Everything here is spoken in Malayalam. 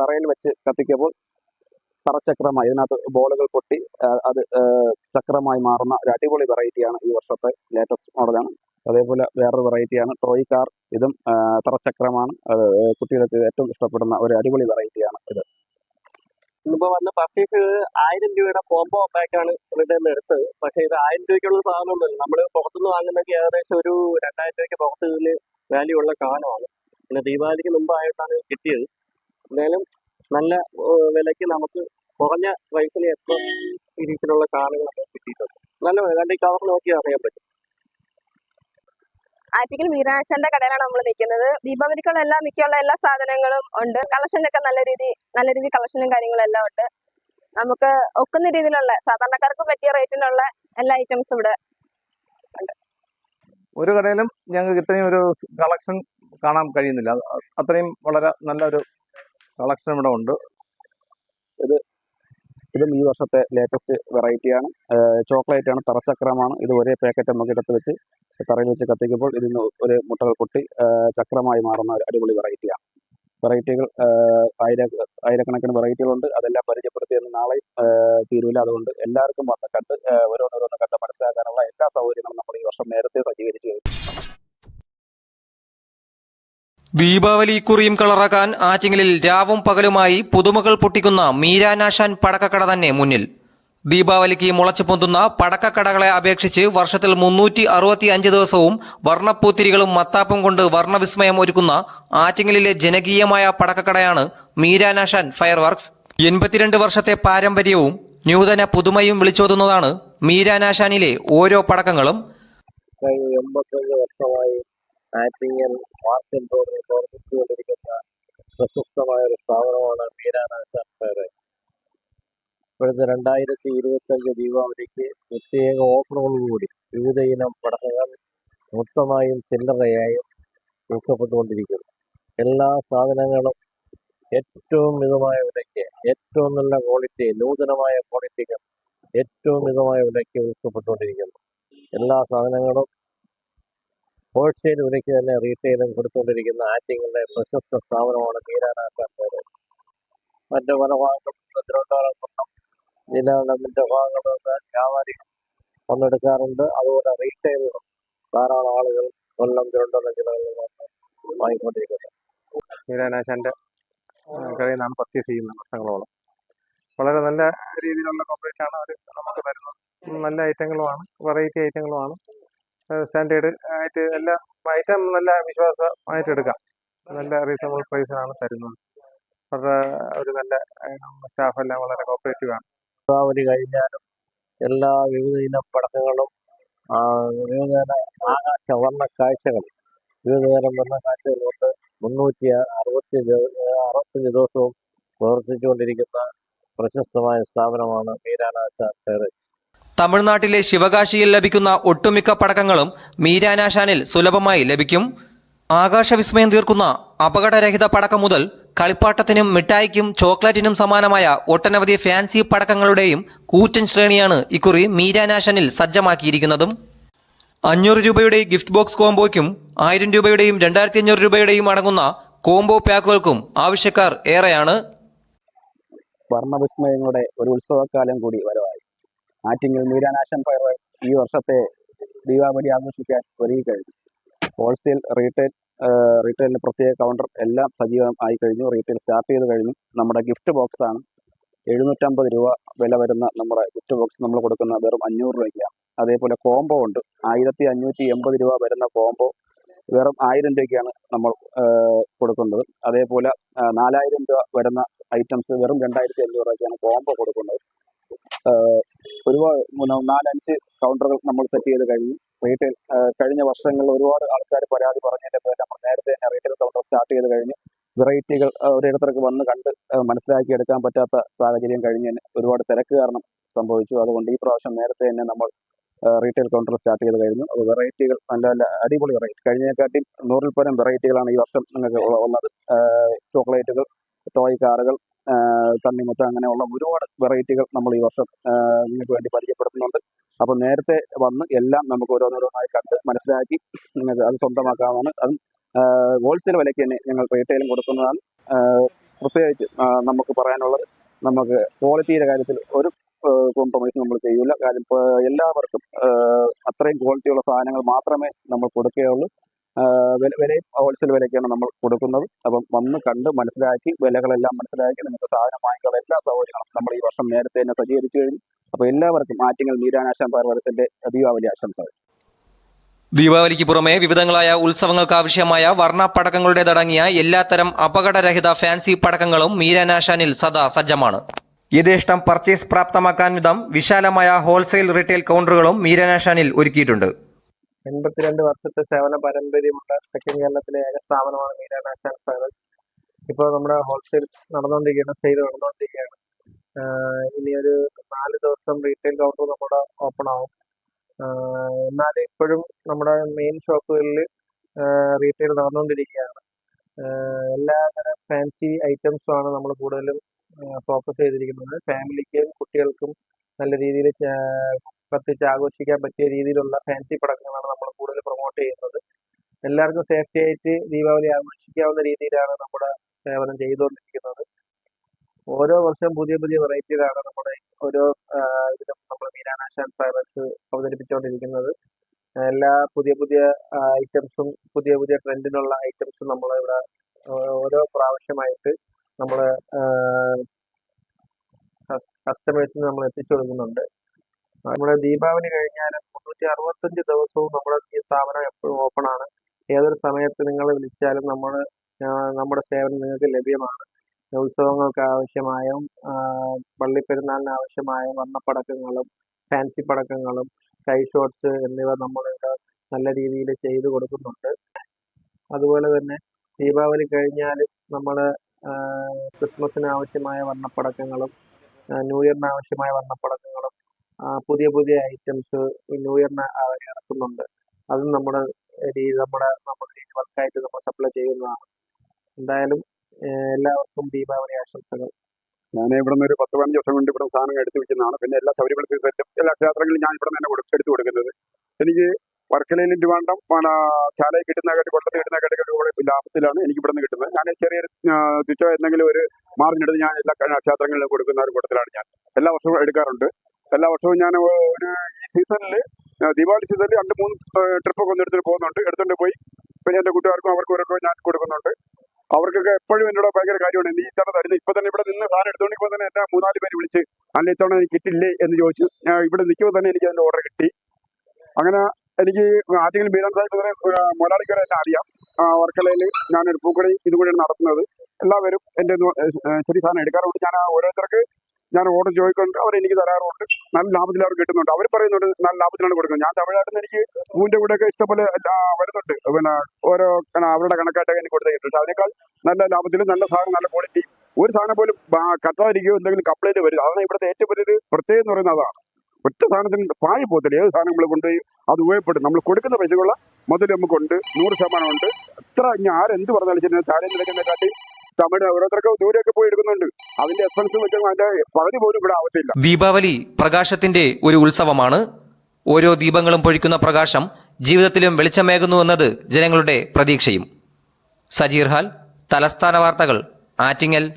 തറയിൽ വെച്ച് കത്തിക്കുമ്പോൾ തറച്ചക്രമായി ഇതിനകത്ത് ബോളുകൾ പൊട്ടി അത് ചക്രമായി മാറുന്ന ഒരു അടിപൊളി വെറൈറ്റിയാണ് ഈ വർഷത്തെ ലേറ്റസ്റ്റ് മോഡലാണ്. അതേപോലെ വേറൊരു വെറൈറ്റിയാണ് ടോയ് കാർ ഇതും അത് കുട്ടികൾക്ക് ഏറ്റവും ഇഷ്ടപ്പെടുന്ന ഒരു അടിപൊളി വെറൈറ്റിയാണ് ഇത്. ഇന്നിപ്പോ വന്ന് പർച്ചേസ് ചെയ്തത് ആയിരം രൂപയുടെ കോംബോ പാക്കാണ് ഇവിടെ നിന്ന് എടുത്തത്. പക്ഷേ ഇത് ആയിരം രൂപയ്ക്കുള്ള സാധനമൊന്നുമില്ല. നമ്മൾ പുറത്തുനിന്ന് വാങ്ങുന്നതൊക്കെ ഏകദേശം ഒരു രണ്ടായിരം രൂപയ്ക്ക് പുറത്ത് വാല്യൂ ഉള്ള സാധനമാണ്. പിന്നെ ദീപാവലിക്ക് മുമ്പായിട്ടാണ് കിട്ടിയത്. എന്തായാലും നല്ല വിലയ്ക്ക് നമുക്ക് കുറഞ്ഞ പ്രൈസിൽ എത്ര സീരീസിലുള്ള സാധനങ്ങളൊക്കെ കിട്ടിയിട്ടുണ്ട്. നല്ല ഏതാണ്ട് ഈ കവർ നോക്കി അറിയാൻ പറ്റും. ആറ്റിക്കൽ വീരാശന്റെ കടയിലാണ് നമ്മൾ നിൽക്കുന്നത് ദീപാവലിക്കുള്ള എല്ലാ മിക്കുള്ള എല്ലാ സാധനങ്ങളും ഉണ്ട്. കളക്ഷനൊക്കെ നല്ല രീതി നല്ല രീതി കളക്ഷനും കാര്യങ്ങളും എല്ലാം ഉണ്ട്. നമുക്ക് ഒക്കുന്ന രീതിയിലുള്ള സാധാരണക്കാർക്ക് പറ്റിയ റേറ്റിനുള്ള എല്ലാ ഐറ്റംസും ഇവിടെ ഒരു കടയിലും ഞങ്ങൾക്ക് ഇത്രയും ഒരു കളക്ഷൻ കാണാൻ കഴിയുന്നില്ല. അത് അത്രയും വളരെ നല്ലൊരു കളക്ഷൻ ഇവിടെ ഉണ്ട്. ഇത് ഇതും ഈ വർഷത്തെ ലേറ്റസ്റ്റ് വെറൈറ്റിയാണ് ചോക്ലേറ്റ് ആണ് തറച്ചക്രമാണ്. ഇത് ഒരേ പാക്കറ്റ് നമുക്ക് എടുത്ത് വെച്ച് തറയിൽ വെച്ച് കത്തിക്കുമ്പോൾ ഇതിന് ഒരു മുട്ടകൾ പൊട്ടി ചക്രമായി മാറുന്ന ഒരു അടിപൊളി വെറൈറ്റിയാണ് വെറൈറ്റികൾ ആയിര ആയിരക്കണക്കിന് വെറൈറ്റികളുണ്ട് അതെല്ലാം പരിചയപ്പെടുത്തിയെന്ന് നാളെയും തീരൂല. അതുകൊണ്ട് എല്ലാവർക്കും വന്ന് കണ്ട് ഓരോന്നോരോന്ന് കണ്ട് മനസ്സിലാക്കാനുള്ള എല്ലാ സൗകര്യങ്ങളും നമ്മൾ ഈ വർഷം നേരത്തെ സജ്ജീകരിച്ചു കഴിഞ്ഞു. ദീപാവലി ഇക്കുറിയും കളറാക്കാൻ ആറ്റിങ്ങലിൽ രാവും പകലുമായി പുതുമകൾ പൊട്ടിക്കുന്ന മീരാനാശാൻ പടക്കക്കട തന്നെ മുന്നിൽ. ദീപാവലിക്ക് മുളച്ചു പൊന്തുന്ന പടക്കക്കടകളെ അപേക്ഷിച്ച് വർഷത്തിൽ മുന്നൂറ്റി അറുപത്തി അഞ്ച് ദിവസവും വർണപ്പൂത്തിരികളും മത്താപ്പും കൊണ്ട് വർണവിസ്മയം ഒരുക്കുന്ന ആറ്റിങ്ങലിലെ ജനകീയമായ പടക്കക്കടയാണ് മീരാനാശാൻ ഫയർ വർക്ക്സ് എൺപത്തിരണ്ട് വർഷത്തെ പാരമ്പര്യവും നൂതന പുതുമയും വിളിച്ചോതുന്നതാണ് മീരാനാശാനിലെ ഓരോ പടക്കങ്ങളും. എൺപത്തഞ്ച് വർഷമായി ആറ്റിങ്ങൽ മാർക്കൻ റോഡിൽ പ്രവർത്തിച്ചുകൊണ്ടിരിക്കുന്ന പ്രശസ്തമായ ഒരു സ്ഥാപനമാണ് മീരാന ഫയർ ഇപ്പോഴത്തെ രണ്ടായിരത്തി ഇരുപത്തഞ്ച് ദീപാവലിക്ക് പ്രത്യേക ഓഫറുകളോടുകൂടി വിവിധ ഇനം പടക്കങ്ങൾ മൊത്തമായും ചില്ലറയായും വിൽക്കപ്പെട്ടുകൊണ്ടിരിക്കുന്നു. എല്ലാ സാധനങ്ങളും ഏറ്റവും മിതമായ വിലയ്ക്ക് ഏറ്റവും നല്ല ക്വാളിറ്റി നൂതനമായ ക്വാളിറ്റികൾ ഏറ്റവും മിതമായ വിലയ്ക്ക് വിൽക്കപ്പെട്ടുകൊണ്ടിരിക്കുന്നു. എല്ലാ സാധനങ്ങളും ഹോൾസെയിൽ വിലയ്ക്ക് തന്നെ റീറ്റെയിലും കൊടുത്തുകൊണ്ടിരിക്കുന്ന ആറ്റിങ്ങളുടെ പ്രശസ്ത സ്ഥാപനമാണ് മീരാനാശാൻ മറ്റു പല ഭാഗങ്ങളും തിരുവനന്തപുരം കൊല്ലം ജില്ലകളുടെ ഭാഗങ്ങളിൽ നിന്ന് വ്യാപാരികൾ പങ്കെടുക്കാറുണ്ട് അതുപോലെ റീറ്റെയിലും ധാരാളം ആളുകൾ കൊല്ലം തിരുവനന്തപുരം ജില്ലകളിൽ നിന്ന് വാങ്ങിക്കൊണ്ടിരിക്കുന്നത് മീരാനാശാന്റെ കടയിൽ പർച്ചേസ് ചെയ്യുന്നത് വർഷങ്ങളോളം. വളരെ നല്ല രീതിയിലുള്ള കോപ്പറേറ്റ് ആണ് അവർ നമുക്ക് തരുന്നത്. നല്ല ഐറ്റങ്ങളുമാണ് വെറൈറ്റി ഐറ്റങ്ങളുമാണ് സ്റ്റാൻഡേർഡ് ആയിട്ട് എല്ലാ ഐറ്റം നല്ല വിശ്വാസമായിട്ട് എടുക്കാം. നല്ല റീസണബിൾ പ്രൈസിനാണ് തരുന്നത്. അവരുടെ ഒരു നല്ല സ്റ്റാഫ് എല്ലാം വളരെ കോപ്പറേറ്റീവ് ആണ്. ദീപാവലി കഴിഞ്ഞാലും എല്ലാ വിവിധ ഇനം പടക്കങ്ങളും വിവിധ ആകാശ വർണ കാഴ്ചകൾ വിവിധ തരം വർണ കൊണ്ട് മുന്നൂറ്റി അറുപത്തി അറുപത്തഞ്ച് ദിവസവും പ്രവർത്തിച്ചുകൊണ്ടിരിക്കുന്ന പ്രശസ്തമായ സ്ഥാപനമാണ് മീരാനാശ ഫെയർ തമിഴ്നാട്ടിലെ ശിവകാശിയിൽ ലഭിക്കുന്ന ഒട്ടുമിക്ക പടക്കങ്ങളും മീരാനാശാനിൽ സുലഭമായി ലഭിക്കും. ആകാശവിസ്മയം തീർക്കുന്ന അപകടരഹിത പടക്കം മുതൽ കളിപ്പാട്ടത്തിനും മിഠായിക്കും ചോക്ലേറ്റിനും സമാനമായ ഒട്ടനവധി ഫാൻസി പടക്കങ്ങളുടെയും കൂറ്റൻ ശ്രേണിയാണ് ഇക്കുറി മീരാനാശാനിൽ സജ്ജമാക്കിയിരിക്കുന്നതും. അഞ്ഞൂറ് രൂപയുടെ ഗിഫ്റ്റ് ബോക്സ് കോംബോയ്ക്കും ആയിരം രൂപയുടെയും രണ്ടായിരത്തി അഞ്ഞൂറ് രൂപയുടെയും അടങ്ങുന്ന കോംബോ പാക്കുകൾക്കും ആവശ്യക്കാർ ഏറെയാണ്. വർണവിസ്മയങ്ങളുടെ ഒരു ഉത്സവകാലം കൂടി വരവായി. ആറ്റിങ്ങൽ മീരാനാശൻ ഫയർവേഴ്സ് ഈ വർഷത്തെ ദീപാവലി ആഘോഷിക്കാൻ ഒരുങ്ങി കഴിഞ്ഞു ഹോൾസെയിൽ റീറ്റെയിൽ റീറ്റെയിലിന് പ്രത്യേക കൗണ്ടർ എല്ലാം സജീവം ആയി കഴിഞ്ഞു. റീറ്റെയിൽ സ്റ്റാർട്ട് ചെയ്ത് കഴിഞ്ഞു. നമ്മുടെ ഗിഫ്റ്റ് ബോക്സ് ആണ്. എഴുന്നൂറ്റമ്പത് രൂപ വില വരുന്ന നമ്മുടെ ഗിഫ്റ്റ് ബോക്സ് നമ്മൾ കൊടുക്കുന്ന വെറും അഞ്ഞൂറ് രൂപയ്ക്കാണ് അതേപോലെ കോംബോ ഉണ്ട്. ആയിരത്തി അഞ്ഞൂറ്റി എൺപത് രൂപ വരുന്ന കോംബോ വെറും ആയിരം രൂപയ്ക്കാണ് നമ്മൾ കൊടുക്കുന്നത്. അതേപോലെ നാലായിരം രൂപ വരുന്ന ഐറ്റംസ് വെറും രണ്ടായിരത്തി അഞ്ഞൂറ് രൂപയ്ക്കാണ് കോംബോ കൊടുക്കുന്നത്. ഒരുപാട് നാലഞ്ച് കൗണ്ടറുകൾ നമ്മൾ സെറ്റ് ചെയ്ത് കഴിഞ്ഞു. റീറ്റെയിൽ കഴിഞ്ഞ വർഷങ്ങളിൽ ഒരുപാട് ആൾക്കാർ പരാതി പറഞ്ഞതിന്റെ പേരിൽ നമ്മൾ നേരത്തെ തന്നെ റീറ്റെയിൽ കൗണ്ടർ സ്റ്റാർട്ട് ചെയ്ത് കഴിഞ്ഞ്. വെറൈറ്റികൾ ഓരോരുത്തർക്ക് വന്ന് കണ്ട് മനസ്സിലാക്കി എടുക്കാൻ പറ്റാത്ത സാഹചര്യം കഴിഞ്ഞ് ഒരുപാട് തിരക്ക് കാരണം സംഭവിച്ചു. അതുകൊണ്ട് ഈ പ്രാവശ്യം നേരത്തെ തന്നെ നമ്മൾ റീറ്റെയിൽ കൗണ്ടർ സ്റ്റാർട്ട് ചെയ്ത് കഴിഞ്ഞു. അപ്പോൾ വെറൈറ്റികൾ നല്ല നല്ല അടിപൊളി വെറൈറ്റി കഴിഞ്ഞതിനെക്കാട്ടി നൂറിൽ പരം വെറൈറ്റികളാണ് ഈ വർഷം നിങ്ങൾക്ക് ഉള്ള- ഉള്ളത്. ചോക്ലേറ്റുകൾ ടോയ് കാറുകൾ തണ്ണിമുത്ത അങ്ങനെയുള്ള ഒരുപാട് വെറൈറ്റികൾ നമ്മൾ ഈ വർഷം നിങ്ങൾക്ക് വേണ്ടി പരിചയപ്പെടുത്തുന്നുണ്ട്. അപ്പോൾ നേരത്തെ വന്ന് എല്ലാം നമുക്ക് ഓരോന്നോരോന്നായി കണ്ട് മനസ്സിലാക്കി നിങ്ങൾക്ക് അത് സ്വന്തമാക്കാവുന്നതാണ്. അതും ഹോൾസെയിൽ വിലയ്ക്ക് തന്നെ ഞങ്ങൾ റീറ്റെയിലും കൊടുക്കുന്നതാണ്. പ്രത്യേകിച്ച് നമുക്ക് പറയാനുള്ളത് നമുക്ക് ക്വാളിറ്റിയുടെ കാര്യത്തിൽ ഒരു കോംപ്രമൈസ് നമ്മൾ ചെയ്യൂല. കാര്യം എല്ലാവർക്കും അത്രയും ക്വാളിറ്റിയുള്ള സാധനങ്ങൾ മാത്രമേ നമ്മൾ കൊടുക്കുകയുള്ളൂ. വിലയും ഹോൾസെയിൽ വിലയ്ക്കാണ് നമ്മൾ കൊടുക്കുന്നത്. അപ്പം വന്ന് കണ്ട് മനസ്സിലാക്കി വിലകളെല്ലാം മനസ്സിലാക്കി നിങ്ങൾക്ക് സാധനം വാങ്ങിക്കാനുള്ള എല്ലാ സൗകര്യങ്ങളും നമ്മൾ ഈ വർഷം നേരത്തെ തന്നെ സജ്ജീകരിച്ചു കഴിഞ്ഞു. അപ്പോൾ എല്ലാവർക്കും ആറ്റിങ്ങൽ മീരാനാശാൻ പാർവരസിന്റെ ദീപാവലി ആശംസകൾ. ദീപാവലിക്ക് പുറമെ വിവിധങ്ങളായ ഉത്സവങ്ങൾക്ക് ആവശ്യമായ വർണ പടക്കങ്ങളുടേതടങ്ങിയ എല്ലാത്തരം അപകടരഹിത ഫാൻസി പടക്കങ്ങളും മീരാനാശാനിൽ സദാ സജ്ജമാണ്. യഥേഷ്ടം പർച്ചേസ് പ്രാപ്തമാക്കാൻ വിധം വിശാലമായ ഹോൾസെയിൽ റീറ്റെയിൽ കൗണ്ടറുകളും മീരാനാശാനിൽ ഒരുക്കിയിട്ടുണ്ട്. എൺപത്തിരണ്ട് വർഷത്തെ സേവന പാരമ്പര്യമുള്ള തെക്കൻ കേരളത്തിലെ ഏക സ്ഥാപനമാണ് മീര നാഷണൽ ട്രാവൽസ് ഇപ്പോൾ നമ്മുടെ ഹോൾസെയിൽ നടന്നുകൊണ്ടിരിക്കുകയാണ് സെയിൽ നടന്നുകൊണ്ടിരിക്കുകയാണ് ഇനി ഒരു നാല് ദിവസം റീറ്റെയിൽ കൗണ്ടർ നമ്മുടെ ഓപ്പൺ ആവും. എന്നാൽ ഇപ്പോഴും നമ്മുടെ മെയിൻ ഷോപ്പുകളിൽ റീറ്റെയിൽ നടന്നുകൊണ്ടിരിക്കുകയാണ് എല്ലാ ഫാൻസി ഐറ്റംസും ആണ് നമ്മൾ കൂടുതലും ഫോക്കസ് ചെയ്തിരിക്കുന്നത്. ഫാമിലിക്കും കുട്ടികൾക്കും നല്ല രീതിയിൽ കത്തിച്ച് ആഘോഷിക്കാൻ പറ്റിയ രീതിയിലുള്ള ഫാൻസി പടക്കങ്ങളാണ് നമ്മൾ കൂടുതൽ പ്രൊമോട്ട് ചെയ്യുന്നത്. എല്ലാവർക്കും സേഫ്റ്റി ആയിട്ട് ദീപാവലി ആഘോഷിക്കാവുന്ന രീതിയിലാണ് നമ്മുടെ സേവനം ചെയ്തുകൊണ്ടിരിക്കുന്നത്. ഓരോ വർഷം പുതിയ പുതിയ വെറൈറ്റിയിലാണ് നമ്മുടെ ഓരോ ഇതിലും നമ്മൾ മീരാനാശാൻ ഫയർസ് അവതരിപ്പിച്ചുകൊണ്ടിരിക്കുന്നത്. എല്ലാ പുതിയ പുതിയ ഐറ്റംസും പുതിയ പുതിയ ട്രെൻഡിനുള്ള ഐറ്റംസും നമ്മൾ ഇവിടെ ഓരോ പ്രാവശ്യമായിട്ട് നമ്മൾ കസ്റ്റമേഴ്സിന് നമ്മൾ എത്തിച്ചു കൊടുക്കുന്നുണ്ട്. നമ്മുടെ ദീപാവലി കഴിഞ്ഞാൽ മുന്നൂറ്റി അറുപത്തഞ്ച് ദിവസവും നമ്മുടെ ഈ സ്ഥാപനം എപ്പോഴും ഓപ്പൺ ആണ്. ഏതൊരു സമയത്ത് നിങ്ങൾ വിളിച്ചാലും നമ്മൾ നമ്മുടെ സേവനം നിങ്ങൾക്ക് ലഭ്യമാണ്. ഉത്സവങ്ങൾക്ക് ആവശ്യമായും പള്ളിപ്പെരുന്നാളിന് ആവശ്യമായ വർണപ്പടക്കങ്ങളും ഫാൻസി പടക്കങ്ങളും സ്കൈ ഷോട്ട്സ് എന്നിവ നമ്മളിവിടെ നല്ല രീതിയിൽ ചെയ്തു കൊടുക്കുന്നുണ്ട്. അതുപോലെ തന്നെ ദീപാവലി കഴിഞ്ഞാൽ നമ്മൾ ക്രിസ്മസിന് ആവശ്യമായ വർണപ്പടക്കങ്ങളും ന്യൂ ഇയറിന് ആവശ്യമായ വർണപ്പടക്കങ്ങളും പുതിയ പുതിയ ഐറ്റംസ് ന്യൂ ഇയറിന് ഇറക്കുന്നുണ്ട്. അത് നമ്മുടെ നമ്മുടെ നമ്മുടെ വർക്കായിട്ട് നമ്മൾ സപ്ലൈ ചെയ്യുന്നതാണ്. എന്തായാലും എല്ലാവർക്കും ദീപാവലി ആശംസകൾ. ഞാൻ ഇവിടെ നിന്ന് ഒരു പത്ത് പതിനഞ്ച് ദിവസം കൊണ്ട് ഇവിടെ സാധനം എടുത്തു വെക്കുന്നതാണ്. പിന്നെ എല്ലാ ശബരിമല സീസണിലും എല്ലാ ക്ഷേത്രങ്ങളിലും ഞാൻ ഇവിടെ തന്നെ എടുത്തു കൊടുക്കുന്നത്. എനിക്ക് വർക്കലയിൽ വേണ്ട. ചാലയിൽ കിട്ടുന്നതായിട്ട് കൊല്ലത്ത് കിട്ടുന്നതായിട്ട് കൂടെ ലാഭത്തിലാണ് എനിക്ക് ഇവിടെ നിന്ന് കിട്ടുന്നത്. ഞാൻ ചെറിയൊരു തുച്ഛ എന്തെങ്കിലും ഒരു മാർജിൻ എടുത്ത് ഞാൻ എല്ലാ ക്ഷേത്രങ്ങളിലും കൊടുക്കുന്ന ഒരു കൂട്ടത്തിലാണ് ഞാൻ എല്ലാ വർഷവും എടുക്കാറുണ്ട്. എല്ലാ വർഷവും ഞാൻ ഒരു ഈ സീസണിൽ ദീപാവലി സീസണിൽ രണ്ട് മൂന്ന് ട്രിപ്പൊക്കെ ഒന്ന് എടുത്തിട്ട് പോകുന്നുണ്ട്. എടുത്തുകൊണ്ട് പോയി. പിന്നെ എന്റെ കൂട്ടുകാർക്കും അവർക്കും ഇവരൊക്കെ ഞാൻ കൊടുക്കുന്നുണ്ട്. അവർക്കൊക്കെ എപ്പോഴും എന്നോട് ഭയങ്കര കാര്യമാണ്. നീ ഇത്തവണ തരുന്നത് ഇപ്പൊ തന്നെ ഇവിടെ നിന്ന് സാധനം എടുത്തോണ്ടിരിക്കുമ്പോൾ തന്നെ എന്നെ മൂന്നാൽ പേര് വിളിച്ച് അല്ല ഇത്തവണ എനിക്ക് കിട്ടില്ലേ എന്ന് ചോദിച്ചു. ഞാൻ ഇവിടെ നിൽക്കുമ്പോൾ തന്നെ എനിക്ക് അതിന്റെ ഓർഡർ കിട്ടി. അങ്ങനെ എനിക്ക് ആദ്യം ബീരാൻ സാഹിബ് മുതലാളിക്ക് വരെ എന്നെ അറിയാം. വർക്കലയിൽ ഞാനൊരു പൂക്കടി ഇതുകൂടിയാണ് നടത്തുന്നത്. എല്ലാവരും എന്റെ ചെറിയ സാധനം എടുക്കാറുണ്ട്. ഞാൻ ഓരോരുത്തർക്ക് ഞാൻ ഓർഡർ ചോദിക്കുന്നുണ്ട് അവർ എനിക്ക് തരാറുണ്ട്. നല്ല ലാഭത്തിൽ അവർ കിട്ടുന്നുണ്ട്. അവർ പറയുന്നുണ്ട് നല്ല ലാഭത്തിലാണ് കൊടുക്കുന്നത്. ഞാൻ തമിഴ്നാട്ടിൽ നിന്ന് എനിക്ക് പൂവിന്റെ കൂടെ ഒക്കെ ഇഷ്ടംപോലെ വരുന്നുണ്ട്. പിന്നെ ഓരോ അവരുടെ കണക്കായിട്ടൊക്കെ എനിക്ക് കൊടുത്തേക്കിട്ടുണ്ട് പക്ഷെ അതിനേക്കാൾ നല്ല ലാഭത്തിൽ നല്ല സാധനം നല്ല ക്വാളിറ്റി ഒരു സാധനം പോലും കത്താതിരിക്കുകയോ എന്തെങ്കിലും കംപ്ലൈന്റ് വരും അതാണ് ഇവിടുത്തെ ഏറ്റവും വലിയൊരു പ്രത്യേകം എന്ന് പറയുന്നത് അതാണ്. ഒറ്റ സാധനത്തിന് പായി പോകത്തില്ല. ഏത് സാധനം നമ്മൾ കൊണ്ടുപോയി അത് ഉപയോഗപ്പെടും നമ്മൾ കൊടുക്കുന്ന പൈസക്കുള്ള മുതൽ നമുക്കുണ്ട്. നൂറ് ശതമാനം ഉണ്ട്. എത്ര ഇനി ആരെന്ത് പറഞ്ഞാലും ശരി താഴെ നിൽക്കുന്ന കാട്ടി തമിഴ് ഓരോരുത്തർക്ക് ദൂരെയൊക്കെ പോയി എടുക്കുന്നുണ്ട്. അതിന്റെ എക്സ്പെൻസ് വെച്ചാൽ അതിന്റെ പകുതി പോലും ഇവിടെ ആവത്തില്ല. ദീപാവലി പ്രകാശത്തിന്റെ ഒരു ഉത്സവമാണ്. ഓരോ ദീപങ്ങളും പൊഴിക്കുന്ന പ്രകാശം ജീവിതത്തിലും വെളിച്ചമേകുന്നു എന്നത് ജനങ്ങളുടെ പ്രതീക്ഷയും. സജീർഹാൽ തലസ്ഥാന വാർത്തകൾ ആറ്റിങ്ങൽ